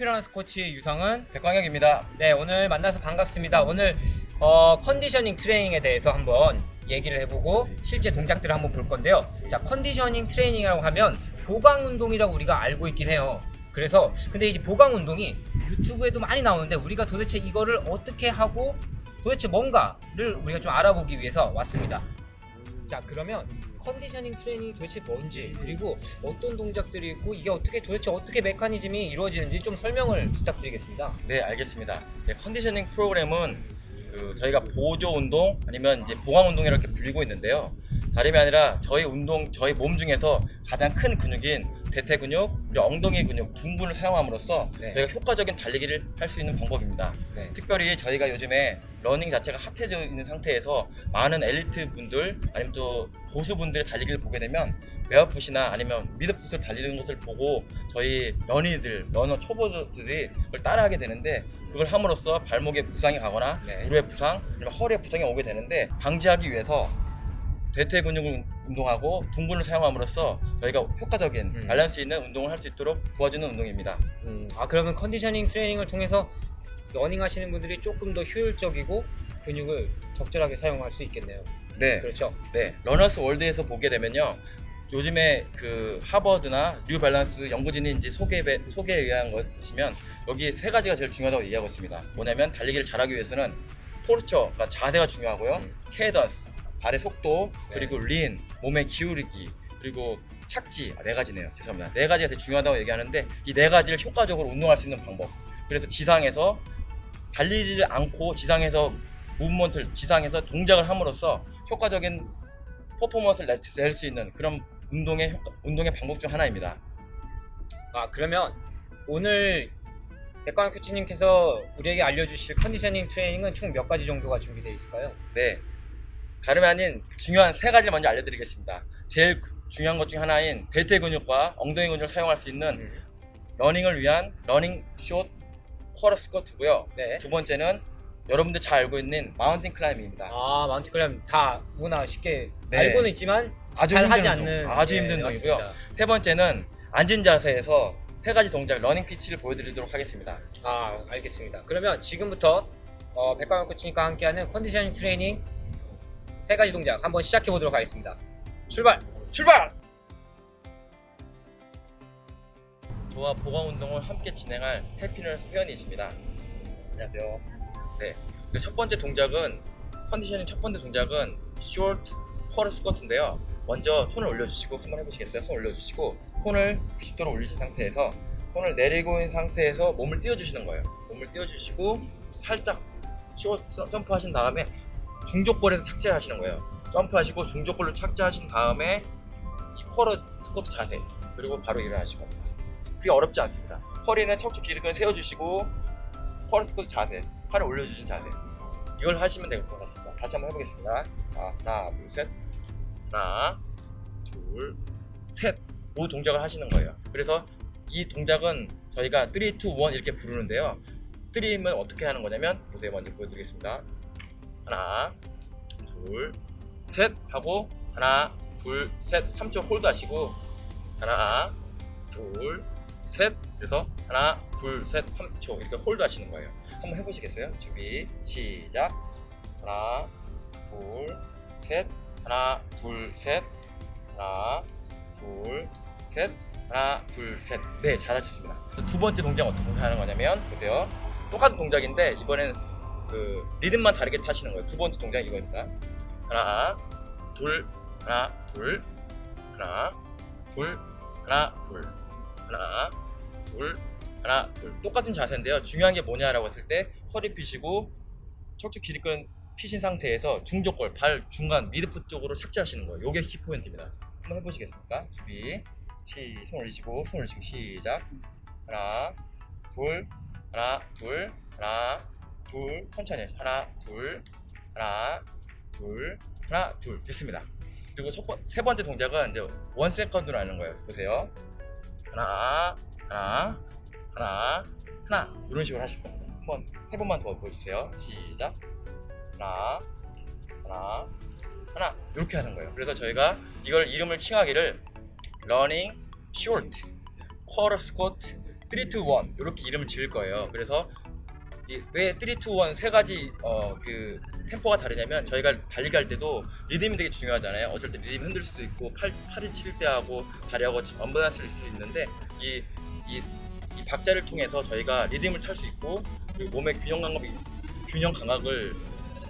해피런스 코치 유성은 백광혁입니다. 네 오늘 만나서 반갑습니다. 오늘 어, 컨디셔닝 트레이닝에 대해서 한번 얘기를 해보고 실제 동작들을 한번 볼 건데요. 자 컨디셔닝 트레이닝이라고 하면 보강 운동이라고 우리가 알고 있긴 해요. 그래서 근데 이제 보강 운동이 유튜브에도 많이 나오는데 우리가 도대체 이거를 어떻게 하고 도대체 뭔가를 우리가 좀 알아보기 위해서 왔습니다. 자 그러면 컨디셔닝 트레이닝이 도대체 뭔지 그리고 어떤 동작들이 있고 이게 어떻게 도대체 어떻게 메커니즘이 이루어지는지 좀 설명을 부탁드리겠습니다. 네, 알겠습니다. 네, 컨디셔닝 프로그램은 그 저희가 보조 운동 아니면 이제 보강 운동 이렇게 불리고 있는데요. 다름이 아니라 저희 운동, 저희 몸 중에서 가장 큰 근육인 대퇴 근육, 그리고 엉덩이 근육, 둔근을 사용함으로써 네. 저희가 효과적인 달리기를 할 수 있는 방법입니다. 네. 특별히 저희가 요즘에 러닝 자체가 핫해져 있는 상태에서 많은 엘리트 분들 아니면 또 고수 분들의 달리기를 보게 되면 베어풋이나 아니면 미드풋을 달리는 것을 보고 저희 러니들, 러너 초보자들이 그걸 따라하게 되는데 그걸 함으로써 발목에 부상이 가거나 네. 무릎에 부상, 아니면 허리에 부상이 오게 되는데 방지하기 위해서 대퇴 근육을 운동하고 둥근을 사용함으로써 저희가 효과적인 음. 밸런스 있는 운동을 할 수 있도록 도와주는 운동입니다. 음, 아 그러면 컨디셔닝 트레이닝을 통해서 러닝 하시는 분들이 조금 더 효율적이고 근육을 적절하게 사용할 수 있겠네요. 네. 그렇죠. 네, 러너스 월드에서 보게 되면요. 요즘에 그 하버드나 뉴 밸런스 연구진이 이제 소개 소개에 의한 것이면 여기 세 가지가 제일 중요하다고 얘기하고 있습니다. 뭐냐면 달리기를 잘하기 위해서는 포르처, 그러니까 자세가 중요하고요. 음. 케이던스, 발의 속도, 네. 그리고 린, 몸의 기울이기, 그리고 착지 아, 네 가지네요. 죄송합니다. 네 가지가 되게 중요하다고 얘기하는데 이 네 가지를 효과적으로 운동할 수 있는 방법. 그래서 지상에서 달리지를 않고 지상에서 무브먼트를 지상에서 동작을 함으로써 효과적인 퍼포먼스를 낼 수 있는 그런 운동의 효과- 운동의 방법 중 하나입니다. 아 그러면 오늘 백광 코치님께서 우리에게 알려주실 컨디셔닝 트레이닝은 총 몇 가지 정도가 준비되어 있을까요? 네. 다름이 아닌 중요한 세 가지를 먼저 알려드리겠습니다. 제일 그- 중요한 것 중 하나인 대퇴 근육과 엉덩이 근육을 사용할 수 있는 음. 러닝을 위한 러닝 숏 쿼터 스쿼트고요. 네. 두 번째는 여러분들 잘 알고 있는 마운틴 클라이밍입니다. 아 마운트 클램 다 누구나 쉽게 네. 알고는 있지만 아주 잘 힘든 하지 운동, 않는 아주 네, 힘든 운동이고요. 맞습니다. 세 번째는 앉은 자세에서 세 가지 동작 러닝 피치를 보여드리도록 하겠습니다. 아 알겠습니다. 그러면 지금부터 어, 백광 코치님과 함께하는 컨디셔닝 트레이닝 세 가지 동작 한번 시작해 보도록 하겠습니다. 출발! 출발! 저와 보강 운동을 함께 진행할 해피너스 회원이십니다. 안녕하세요. 네. 그첫 번째 동작은 컨디셔닝 첫 번째 동작은 short 쿼터 스쿼트인데요. 먼저 손을 올려주시고 한번 해보시겠어요? 손 올려주시고 손을 90도로 올리신 상태에서 손을 내리고 있는 상태에서 몸을 띄워주시는 거예요. 몸을 띄워주시고 살짝 short 점프하신 다음에 중족골에서 착지하시는 거예요. 점프하시고 중족골로 착지하신 다음에 이 쿼터 스쿼트 자세 그리고 바로 일어나시고 그게 어렵지 않습니다. 허리는 척추 기립근 세워주시고 쿼터 스쿼트 자세 팔을 올려주신 자세 이걸 하시면 될 것 같습니다. 다시 한번 해보겠습니다. 자, 하나 둘셋 하나 둘셋 이 동작을 하시는 거예요. 그래서 이 동작은 저희가 3, 2, 1 이렇게 부르는데요. 3면 어떻게 하는 거냐면 보세요 먼저 보여드리겠습니다. 하나 둘 셋 하고 하나 둘 셋. 3초 홀드 하시고 하나 둘 셋 그래서 하나 둘 셋. 3초 이렇게 홀드 하시는 거예요. 한번 해보시겠어요? 준비 시작. 하나 둘 셋. 하나 둘 셋. 하나 둘 셋. 하나 둘 셋. 네 잘하셨습니다. 두 번째 동작 어떻게 하는 거냐면 보세요. 똑같은 동작인데 이번에는 그 리듬만 다르게 타시는 거예요. 두 번째 동작 이거입니다 하나 둘 하나 둘 하나 둘 하나 둘. 하나 둘 하나 둘. 똑같은 자세인데요. 중요한 게 뭐냐라고 했을 때 허리 펴시고 척추 기립근 피신 상태에서 중족골 발 중간 미드풋 쪽으로 착지하시는 거예요. 요게 키 포인트입니다. 한번 해보시겠습니까? 준비. 시, 손 올리시고 손 올리시고 시작. 하나 둘 하나 둘 하나 둘 천천히 하나 둘 하나 둘 하나 둘. 됐습니다. 그리고 첫 번, 세 번째 동작은 이제 원 세컨드로 하는 거예요. 보세요. 하나 하나 하나 하나. 이런 식으로 하실 겁니다. 한번 세 번만 더 보여주세요. 시작. 하나 하나 하나. 이렇게 하는 거예요. 그래서 저희가 이걸 이름을 칭하기를 러닝 short quarter squat 3, 2, 1 이렇게 이름을 지을 거예요. 그래서 이- 왜 3, 2, 1 세 가지 어, 그 템포가 다르냐면 저희가 달리기 할 때도 리듬이 되게 중요하잖아요. 어쩔 때 리듬 흔들 수도 있고 팔, 팔을 칠때 하고 다리하고 언밸런스를 쓸수 있는데 이, 이, 이 박자를 통해서 저희가 리듬을 탈 수 있고 그리고 몸의 균형 감각이 균형 감각을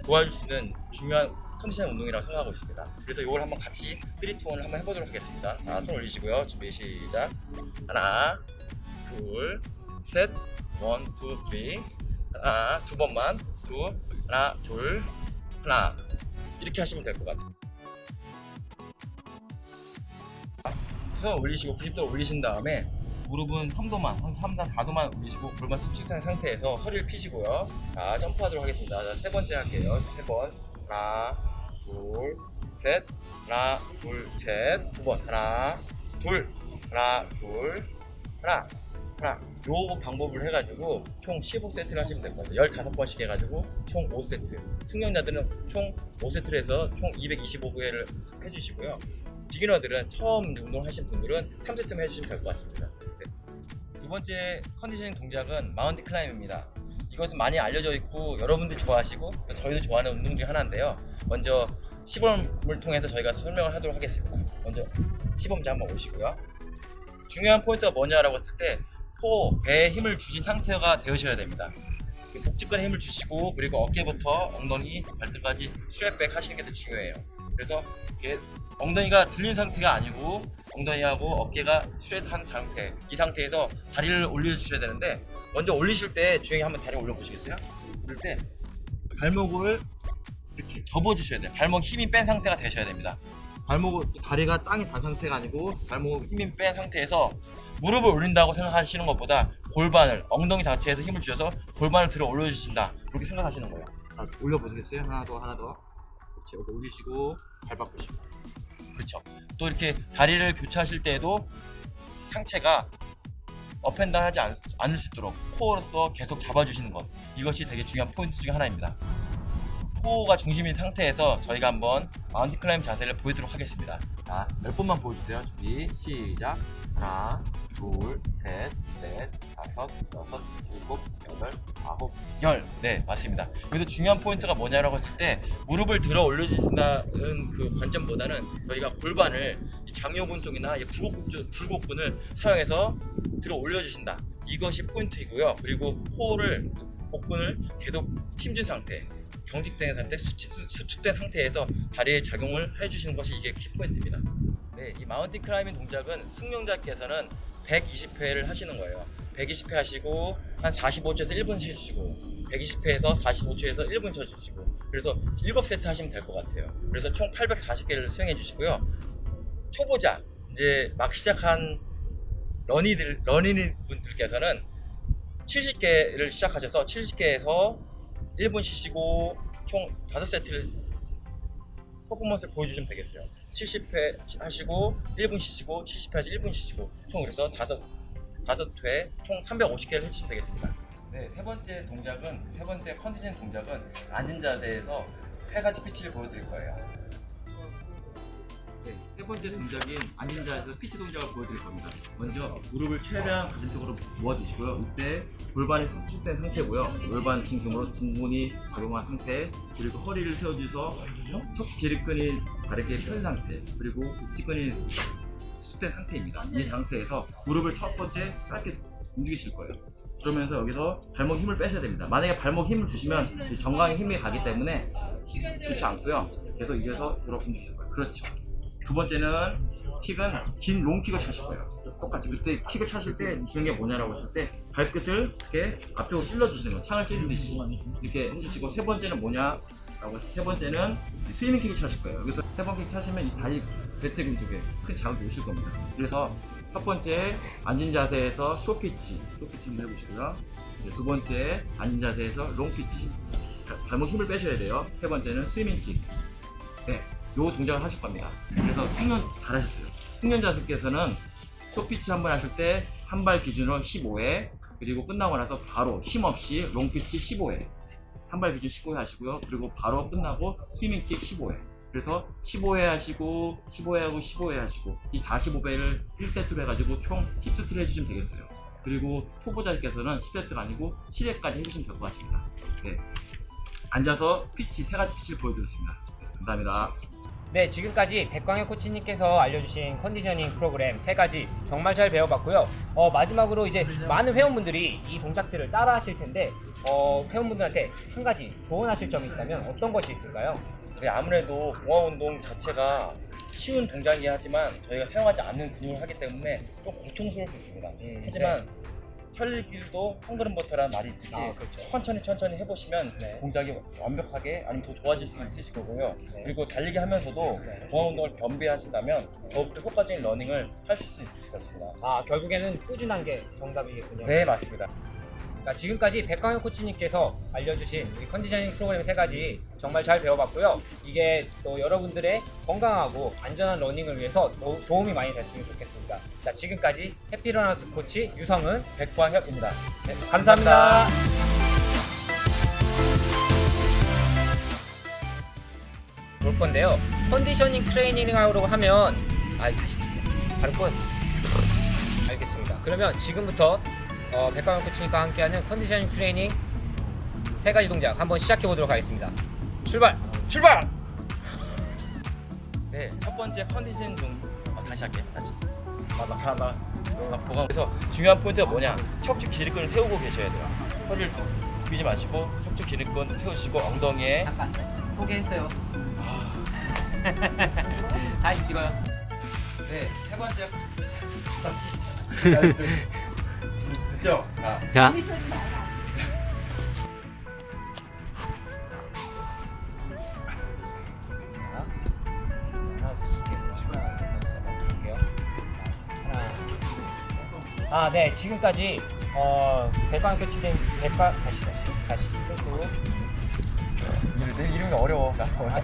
도와줄 수 있는 중요한 컨디션 운동이라고 생각하고 있습니다. 그래서 이걸 한번 같이 3, 2, 1을 한번 해보도록 하겠습니다. 자, 손 올리시고요. 준비 시작. 하나, 둘, 셋, 원, 투, 쓰리. 하나, 두 번만. 둘, 하나, 둘, 하나. 이렇게 하시면 될 것 같아요. 손 올리시고 90도 올리신 다음에 무릎은 3도만, 한 3, 4, 4도만 올리시고 골반 수축된 상태에서 허리를 피시고요. 자, 점프하도록 하겠습니다. 자, 세 번째 할게요. 세 번. 하나, 둘, 셋. 하나, 둘, 셋. 두 번. 하나, 둘. 하나, 둘. 하나. 하나. 요 방법을 해가지고 총 15세트를 하시면 될것 같아요. 15번씩 해가지고 총 5세트. 승용자들은 총 5세트를 해서 총 225회를 해주시고요. 비기너들은 처음 운동 하신 분들은 3세트만 해주시면 될 것 같습니다. 네. 두 번째 컨디셔닝 동작은 마운트 클라임입니다. 이것은 많이 알려져 있고 여러분들 좋아하시고 또 저희도 좋아하는 운동 중 하나인데요. 먼저 시범을 통해서 저희가 설명을 하도록 하겠습니다. 먼저 시범자 한번 오시고요. 중요한 포인트가 뭐냐라고 했을 때 코, 배에 힘을 주신 상태가 되으셔야 됩니다. 그 복직근에 힘을 주시고 그리고 어깨부터 엉덩이, 발등까지 스트랩백 하시는 게 더 중요해요. 그래서 엉덩이가 들린 상태가 아니고 엉덩이하고 어깨가 스트레이트한 상태 이 상태에서 다리를 올려주셔야 되는데 먼저 올리실 때 주영이 한번 다리 올려보시겠어요? 그럴 때 발목을 이렇게 접어주셔야 돼요 발목 힘이 뺀 상태가 되셔야 됩니다 발목을 다리가 땅에 닿은 상태가 아니고 발목 힘이 뺀 상태에서 무릎을 올린다고 생각하시는 것보다 골반을 엉덩이 자체에서 힘을 주셔서 골반을 들어 올려주신다. 그렇게 생각하시는 거예요. 자, 올려보시겠어요? 하나 더 하나 더. 그렇지 여기 올리시고 발 바꾸시고. 그렇죠. 또 이렇게 다리를 교차하실 때에도 상체가 업앤다운 하지 않, 않을 수 있도록 코어로서 계속 잡아주시는 것. 이것이 되게 중요한 포인트 중에 하나입니다. 코어가 중심인 상태에서 저희가 한번 마운트 클라임 자세를 보여드리도록 하겠습니다. 자, 몇 번만 보여주세요? 준비 시작 하나 둘 셋 넷 다섯 여섯 일곱 여덟 아홉 열. 네 맞습니다. 여기서 중요한 포인트가 뭐냐라고 했을 때 무릎을 들어 올려주신다는 그 관점보다는 저희가 골반을 이 장요근 쪽이나 굴곡근을 사용해서 들어 올려주신다. 이것이 포인트이고요. 그리고 코어를 복근을 계속 힘준 상태 경직된 상태 수축, 수축된 상태에서 다리에 작용을 해주시는 것이 이게 키포인트입니다 네, 이 마운틴 클라이밍 동작은 숙련자께서는 120회를 하시는 거예요. 120회 하시고 한 45초에서 1분 쉬시고 120회에서 45초에서 1분 쉬어주시고 그래서 7세트 하시면 될 것 같아요. 그래서 총 840개를 수행해 주시고요. 초보자 이제 막 시작한 러니들 러니니 분들께서는 70개를 시작하셔서 70개에서 1분 쉬시고 총 5세트를 퍼포먼스를 보여주시면 되겠어요 70회 하시고 1분 쉬시고 70회 하시 1분 쉬시고 총 그래서 다섯 다섯 회 총 350개를 해주시면 되겠습니다 네, 세 번째 동작은 세 번째 컨디션 동작은 앉은 자세에서 세 가지 피치를 보여드릴 거예요. 네, 세 번째 동작인 앉은 자세에서 피치 동작을 보여드릴 겁니다. 먼저 무릎을 최대한 가슴쪽으로 모아주시고요. 이때 골반이 수축된 상태고요. 골반 중심으로 중근이 작용한 상태, 그리고 허리를 세워주셔서 턱 기립근이 다르게 펴는 상태, 그리고 복직근이 수축된 상태입니다. 이 상태에서 무릎을 첫 번째 짧게 움직이실 거예요. 그러면서 여기서 발목 힘을 빼셔야 됩니다. 만약에 발목 힘을 주시면 이 정강에 힘이 가기 때문에 좋지 않고요. 계속 이어서 들어 움직이실 거예요. 그렇죠. 두 번째는 킥은 긴 롱킥을 차실 거예요. 똑같이 그때 킥을 차실 때 중요한 게 뭐냐라고 했을 때 발끝을 이렇게 앞쪽으로 찔러주시는 거예요. 창을 찔듯이 이렇게 해주시고 세 번째는 뭐냐라고 때세 번째는 스위밍 킥을 차실 거예요. 여기서 세 번 킥 차시면 이 다리 배트 근쪽에 큰 자극이 오실 겁니다. 그래서 첫 번째 앉은 자세에서 쇼피치, 쇼피치 한번 해보시고요. 두 번째 앉은 자세에서 롱피치. 자, 발목 힘을 빼셔야 돼요. 세 번째는 스위밍 킥. 네, 요 동작을 하실 겁니다. 그래서 숙련 잘하셨어요. 숙련자들께서는 쇼피치 한 번 하실 때 한 발 기준으로 15회, 그리고 끝나고 나서 바로 힘 없이 롱피치 15회. 한 발 기준 15회 하시고요. 그리고 바로 끝나고 스위밍킥 15회. 그래서 15회 하시고 15회 하고 15회 하시고 이 45배를 1세트로 해가지고 총 10세트를 해주시면 되겠어요. 그리고 초보자께서는 10회트가 아니고 7회까지 해주시면 될 것 같습니다. 네. 앉아서 피치, 세 가지 피치를 보여드렸습니다. 네, 감사합니다. 네, 지금까지 백광현 코치님께서 알려주신 컨디셔닝 프로그램 세 가지 정말 잘 배워봤고요. 어, 마지막으로 이제 많은 회원분들이 이 동작들을 따라 하실 텐데, 어, 회원분들한테 한 가지 조언하실 점이 있다면 어떤 것이 있을까요? 네, 아무래도 공화 운동 자체가 쉬운 동작이긴 하지만 저희가 사용하지 않는 근육을 하기 때문에 좀 고통스러울 수 있습니다. 음, 하지만 혈길도 한 걸음부터라는 말이 있듯이 아, 그렇죠. 천천히 천천히 해보시면 네. 동작이 완벽하게 아니면 더 좋아질 수 있으실 거고요. 네. 그리고 달리기 하면서도 네. 공화 운동을 겸비하신다면 더욱더 효과적인 러닝을 하실 수 있을 것 같습니다. 아, 결국에는 꾸준한 게 정답이겠군요. 네 맞습니다. 자, 지금까지 백광현 코치님께서 알려주신 우리 컨디셔닝 프로그램 세 가지 정말 잘 배워봤고요. 이게 또 여러분들의 건강하고 안전한 러닝을 위해서 도, 도움이 많이 됐으면 좋겠습니다. 자, 지금까지 해피러너스 코치 유성은 백광혁입니다. 네, 감사합니다. 볼 건데요. 컨디셔닝 트레이닝하려고 하면 아 다시. 바로 꼬였어. 알겠습니다. 그러면 지금부터 어, 백광현 코치님과 함께하는 컨디셔닝 트레이닝 세 가지 동작 한번 시작해 보도록 하겠습니다. 출발. 출발. 네, 첫 번째 컨디션 동 아, 다시 할게. 다시. 아, 나, 나, 나, 나 보강. 그래서 중요한 포인트가 뭐냐? 척추 기립근을 세우고 계셔야 돼요. 허리를 비지 마시고 척추 기립근 세우시고 엉덩이에 잠깐 소개했어요. 다시 찍어요. 네, 세 번째. 됐죠? 자, 자. 아, 네, 지금까지 어, 백광 교치된 백광 다시 다시 다시 또내 이름이 어려워. 나 아,